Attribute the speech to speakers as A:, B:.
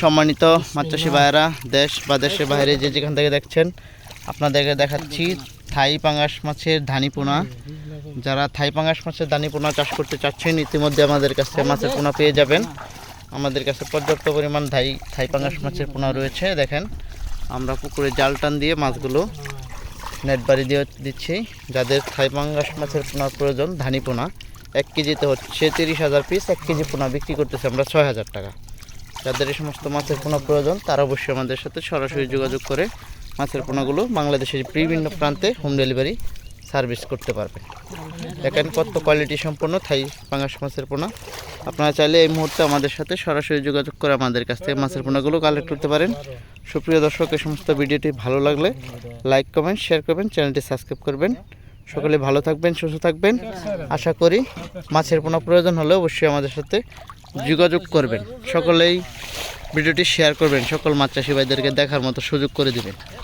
A: সম্মানিত মাছ চাষি ভাইয়েরা দেশ বা দেশের বাইরে যে যেখান থেকে দেখছেন, আপনাদেরকে দেখাচ্ছি থাই পাঙ্গাস মাছের ধানি পোনা। যারা থাই পাঙ্গাস মাছের ধানি পোনা চাষ করতে চাচ্ছেন, ইতিমধ্যে আমাদের কাছে মাছের পোনা পেয়ে যাবেন। আমাদের কাছে পর্যাপ্ত পরিমাণ ধাই থাই পাঙ্গাস মাছের পোনা রয়েছে, দেখেন। আমরা পুকুরে জাল টান দিয়ে মাছগুলো নেট বাড়ি দিয়ে দিচ্ছি। যাদের থাই পাঙ্গাস মাছের পোনার প্রয়োজন, ধানি পোনা, এক কেজিতে হচ্ছে তিরিশ হাজার পিস, এক কেজি পোনা বিক্রি করতেছি আমরা ছয় হাজার টাকা। যাদের এই সমস্ত মাছের পোনা প্রয়োজন, তারা অবশ্যই আমাদের সাথে সরাসরি যোগাযোগ করে মাছের পোনাগুলো বাংলাদেশের বিভিন্ন প্রান্তে হোম ডেলিভারি সার্ভিস করতে পারবেন। দেখেন কত কোয়ালিটি সম্পন্ন থাই পাঙ্গাস মাছের পোনা। আপনারা চাইলে এই মুহূর্তে আমাদের সাথে সরাসরি যোগাযোগ করে আমাদের কাছ থেকে মাছের পোনাগুলো কালেক্ট করতে পারেন। সুপ্রিয় দর্শক, এই সমস্ত ভিডিওটি ভালো লাগলে লাইক কমেন্ট শেয়ার করবেন চ্যানেলটি সাবস্ক্রাইব করবেন। সকলে ভালো থাকবেন, সুস্থ থাকবেন। আশা করি মাছের পোনা প্রয়োজন হলে অবশ্যই আমাদের সাথে যোগাযোগ করবেন। সকলেই ভিডিওটি শেয়ার করবেন। সকল মাছ চাষি ভাইদেরকে দেখার মতো সুযোগ করে দিবেন।